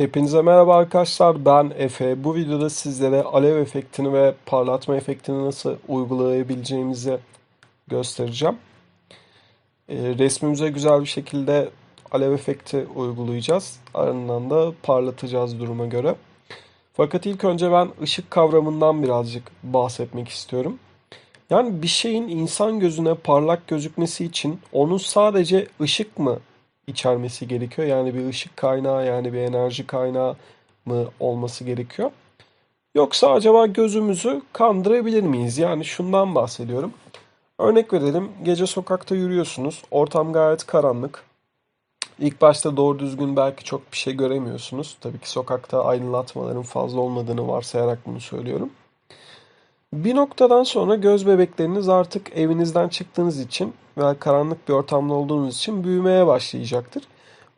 Hepinize merhaba arkadaşlar. Ben Efe. Bu videoda sizlere alev efektini ve parlatma efektini nasıl uygulayabileceğimizi göstereceğim. Ee, resmimize güzel bir şekilde alev efekti uygulayacağız. Ardından da parlatacağız duruma göre. Fakat ilk önce ben ışık kavramından birazcık bahsetmek istiyorum. Yani bir şeyin insan gözüne parlak gözükmesi için onun sadece ışık mı içermesi gerekiyor? Yani bir ışık kaynağı yani bir enerji kaynağı mı olması gerekiyor? Yoksa acaba gözümüzü kandırabilir miyiz? Yani şundan bahsediyorum. Örnek verelim, gece sokakta yürüyorsunuz. Ortam gayet karanlık. İlk başta doğru düzgün belki çok bir şey göremiyorsunuz. Tabii ki sokakta aydınlatmaların fazla olmadığını varsayarak bunu söylüyorum. Bir noktadan sonra göz bebekleriniz artık evinizden çıktığınız için veya karanlık bir ortamda olduğunuz için büyümeye başlayacaktır.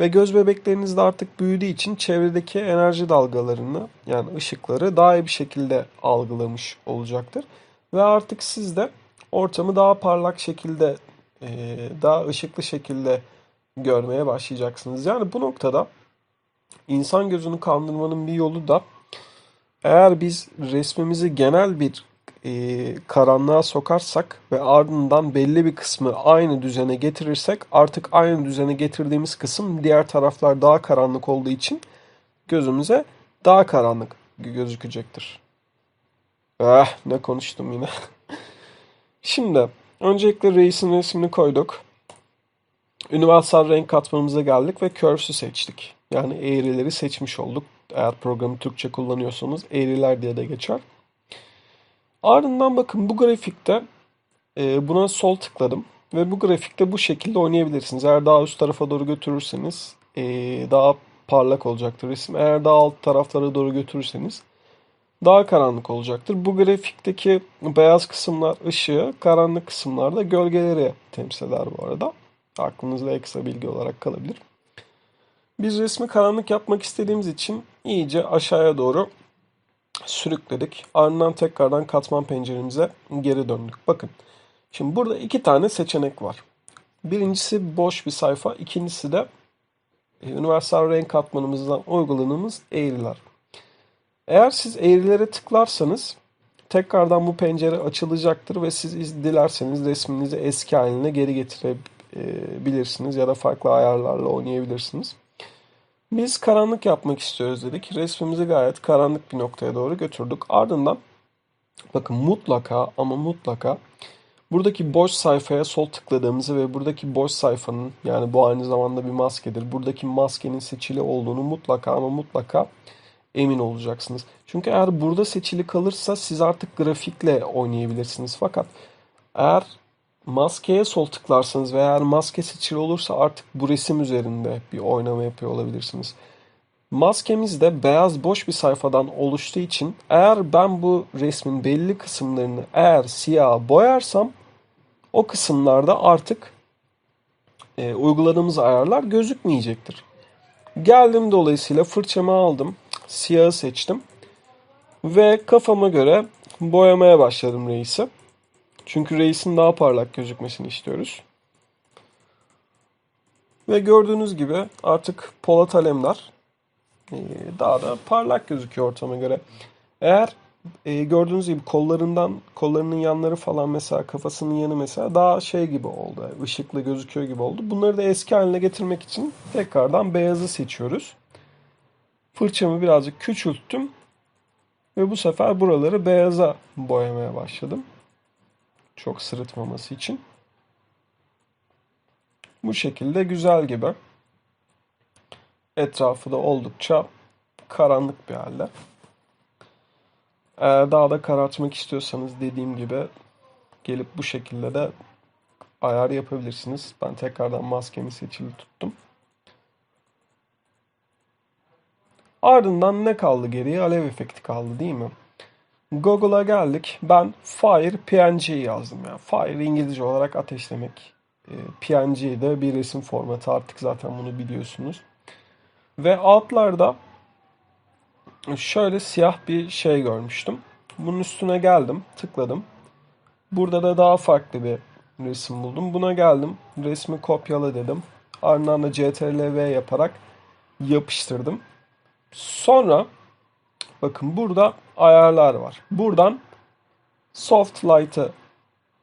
Ve göz bebekleriniz de artık büyüdüğü için çevredeki enerji dalgalarını yani ışıkları daha iyi bir şekilde algılamış olacaktır. Ve artık siz de ortamı daha parlak şekilde, daha ışıklı şekilde görmeye başlayacaksınız. Yani bu noktada insan gözünü kandırmanın bir yolu da eğer biz resmimizi genel bir e, karanlığa sokarsak ve ardından belli bir kısmı aynı düzene getirirsek artık aynı düzene getirdiğimiz kısım diğer taraflar daha karanlık olduğu için gözümüze daha karanlık gözükecektir. Eh ne konuştum yine. Şimdi öncelikle reisin resmini koyduk. Universal renk katmanımıza geldik ve curve'sü seçtik. Yani eğrileri seçmiş olduk. Eğer programı Türkçe kullanıyorsanız eğriler diye de geçer. Ardından bakın bu grafikte e, buna sol tıkladım. Ve bu grafikte bu şekilde oynayabilirsiniz. Eğer daha üst tarafa doğru götürürseniz e, daha parlak olacaktır resim. Eğer daha alt taraflara doğru götürürseniz daha karanlık olacaktır. Bu grafikteki beyaz kısımlar ışığı, karanlık kısımlar da gölgeleri temsil eder bu arada. Aklınızda ekstra bilgi olarak kalabilir. Biz resmi karanlık yapmak istediğimiz için iyice aşağıya doğru sürükledik. Ardından tekrardan katman penceremize geri döndük. Bakın. Şimdi burada iki tane seçenek var. Birincisi boş bir sayfa. ikincisi de e, universal renk katmanımızdan uyguladığımız eğriler. Eğer siz eğrilere tıklarsanız tekrardan bu pencere açılacaktır ve siz dilerseniz resminizi eski haline geri getirebilirsiniz ya da farklı ayarlarla oynayabilirsiniz. Biz karanlık yapmak istiyoruz dedik. Resmimizi gayet karanlık bir noktaya doğru götürdük. Ardından bakın mutlaka ama mutlaka buradaki boş sayfaya sol tıkladığımızı ve buradaki boş sayfanın yani bu aynı zamanda bir maskedir. Buradaki maskenin seçili olduğunu mutlaka ama mutlaka emin olacaksınız. Çünkü eğer burada seçili kalırsa siz artık grafikle oynayabilirsiniz. Fakat eğer Maskeye sol tıklarsanız veya eğer maske seçili olursa artık bu resim üzerinde bir oynama yapıyor olabilirsiniz. Maskemiz de beyaz boş bir sayfadan oluştuğu için eğer ben bu resmin belli kısımlarını eğer siyah boyarsam o kısımlarda artık e, uyguladığımız ayarlar gözükmeyecektir. Geldim dolayısıyla fırçamı aldım. Siyahı seçtim. Ve kafama göre boyamaya başladım reisi. Çünkü reisin daha parlak gözükmesini istiyoruz. Ve gördüğünüz gibi artık Polat Alemdar e, daha da parlak gözüküyor ortama göre. Eğer e, gördüğünüz gibi kollarından, kollarının yanları falan mesela kafasının yanı mesela daha şey gibi oldu. ışıklı gözüküyor gibi oldu. Bunları da eski haline getirmek için tekrardan beyazı seçiyoruz. Fırçamı birazcık küçülttüm. Ve bu sefer buraları beyaza boyamaya başladım. Çok sırıtmaması için. Bu şekilde güzel gibi. Etrafı da oldukça karanlık bir halde. Eğer daha da karartmak istiyorsanız dediğim gibi gelip bu şekilde de ayar yapabilirsiniz. Ben tekrardan maskemi seçili tuttum. Ardından ne kaldı geriye? Alev efekti kaldı değil mi? Google'a geldik. Ben Fire PNG yazdım. Yani Fire İngilizce olarak ateşlemek. E, PNG de bir resim formatı. Artık zaten bunu biliyorsunuz. Ve altlarda şöyle siyah bir şey görmüştüm. Bunun üstüne geldim. Tıkladım. Burada da daha farklı bir resim buldum. Buna geldim. Resmi kopyala dedim. Ardından da CTRL-V yaparak yapıştırdım. Sonra bakın burada ayarlar var. Buradan Soft Light'ı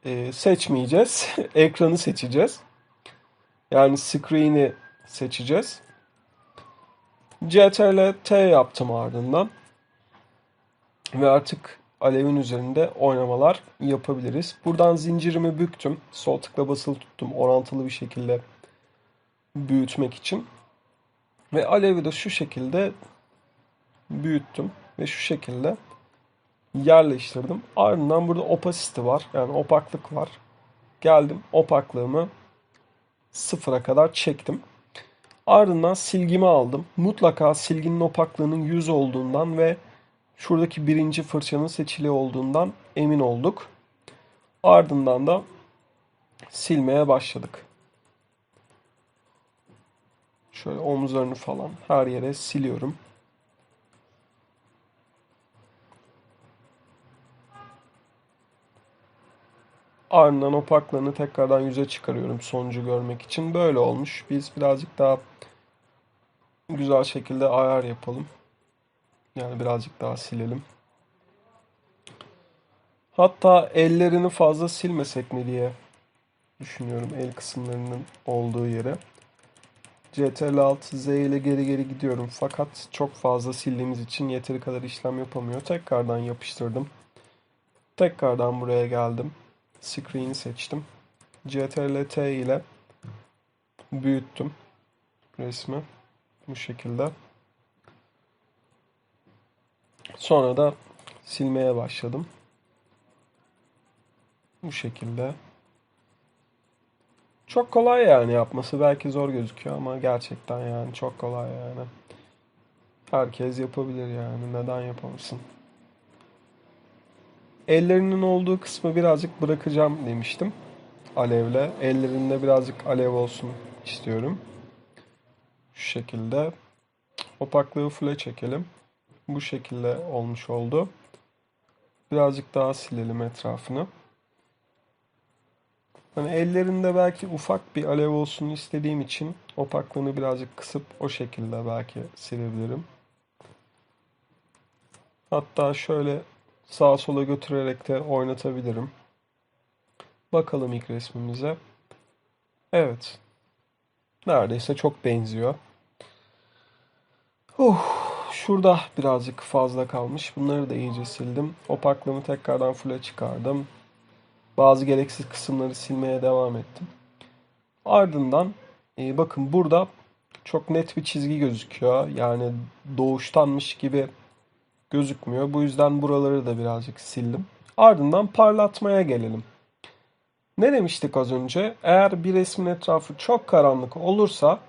e, seçmeyeceğiz. Ekranı seçeceğiz. Yani screen'i seçeceğiz. CTRL T yaptım ardından. Ve artık alevin üzerinde oynamalar yapabiliriz. Buradan zincirimi büktüm. Sol tıkla basılı tuttum orantılı bir şekilde büyütmek için. Ve alevi de şu şekilde büyüttüm. Ve şu şekilde yerleştirdim. Ardından burada opacity var. Yani opaklık var. Geldim opaklığımı sıfıra kadar çektim. Ardından silgimi aldım. Mutlaka silginin opaklığının 100 olduğundan ve şuradaki birinci fırçanın seçili olduğundan emin olduk. Ardından da silmeye başladık. Şöyle omuzlarını falan her yere siliyorum. Ardından opaklığını tekrardan yüze çıkarıyorum sonucu görmek için. Böyle olmuş. Biz birazcık daha güzel şekilde ayar yapalım. Yani birazcık daha silelim. Hatta ellerini fazla silmesek mi diye düşünüyorum el kısımlarının olduğu yere. CTRL Alt Z ile geri geri gidiyorum fakat çok fazla sildiğimiz için yeteri kadar işlem yapamıyor. Tekrardan yapıştırdım. Tekrardan buraya geldim. Screen'i seçtim. CTRL T ile büyüttüm resmi bu şekilde. Sonra da silmeye başladım. Bu şekilde. Çok kolay yani yapması. Belki zor gözüküyor ama gerçekten yani çok kolay yani. Herkes yapabilir yani. Neden yapamasın? Ellerinin olduğu kısmı birazcık bırakacağım demiştim. Alevle. Ellerinde birazcık alev olsun istiyorum. Şu şekilde. Opaklığı full'e çekelim. Bu şekilde olmuş oldu. Birazcık daha silelim etrafını. Hani ellerinde belki ufak bir alev olsun istediğim için opaklığını birazcık kısıp o şekilde belki silebilirim. Hatta şöyle sağa sola götürerek de oynatabilirim. Bakalım ilk resmimize. Evet. Neredeyse çok benziyor. Uh. Şurada birazcık fazla kalmış. Bunları da iyice sildim. Opaklığımı tekrardan full'e çıkardım. Bazı gereksiz kısımları silmeye devam ettim. Ardından e, bakın burada çok net bir çizgi gözüküyor. Yani doğuştanmış gibi gözükmüyor. Bu yüzden buraları da birazcık sildim. Ardından parlatmaya gelelim. Ne demiştik az önce? Eğer bir resmin etrafı çok karanlık olursa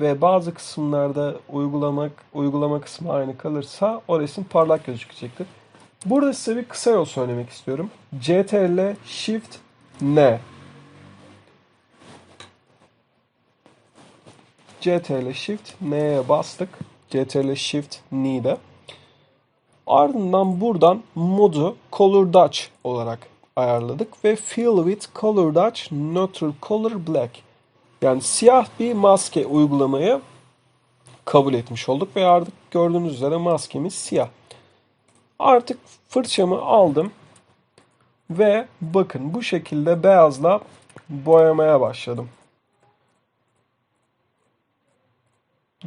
ve bazı kısımlarda uygulamak uygulama kısmı aynı kalırsa o resim parlak gözükecektir. Burada size bir kısa yol söylemek istiyorum. CTRL Shift N CTRL Shift N'ye bastık. CTRL Shift N'de. Ardından buradan modu Color Dodge olarak ayarladık ve Fill with Color Dodge Neutral Color Black. Yani siyah bir maske uygulamayı kabul etmiş olduk ve artık gördüğünüz üzere maskemiz siyah. Artık fırçamı aldım ve bakın bu şekilde beyazla boyamaya başladım.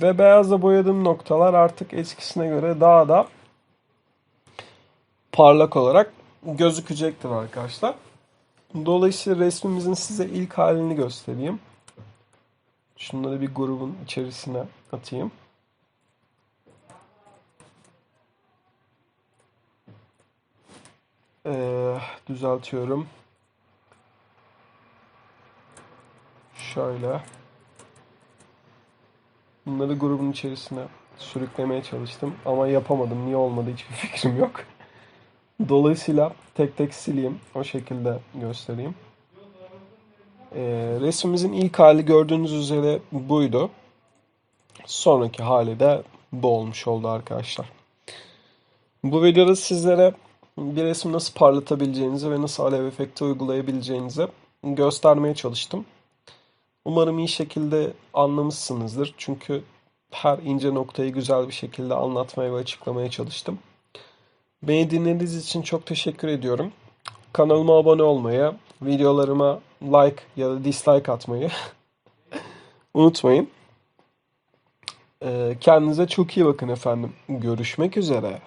Ve beyazla boyadığım noktalar artık eskisine göre daha da parlak olarak gözükecektir arkadaşlar. Dolayısıyla resmimizin size ilk halini göstereyim. Şunları bir grubun içerisine atayım. Ee, düzeltiyorum. Şöyle. Bunları grubun içerisine sürüklemeye çalıştım ama yapamadım. Niye olmadı hiçbir fikrim yok. Dolayısıyla tek tek sileyim. O şekilde göstereyim. E, resmimizin ilk hali gördüğünüz üzere buydu. Sonraki hali de bu olmuş oldu arkadaşlar. Bu videoda sizlere bir resim nasıl parlatabileceğinizi ve nasıl alev efekti uygulayabileceğinizi göstermeye çalıştım. Umarım iyi şekilde anlamışsınızdır. Çünkü her ince noktayı güzel bir şekilde anlatmaya ve açıklamaya çalıştım. Beni dinlediğiniz için çok teşekkür ediyorum. Kanalıma abone olmayı, videolarıma like ya da dislike atmayı unutmayın. Ee, Kendinize çok iyi bakın efendim. Görüşmek üzere.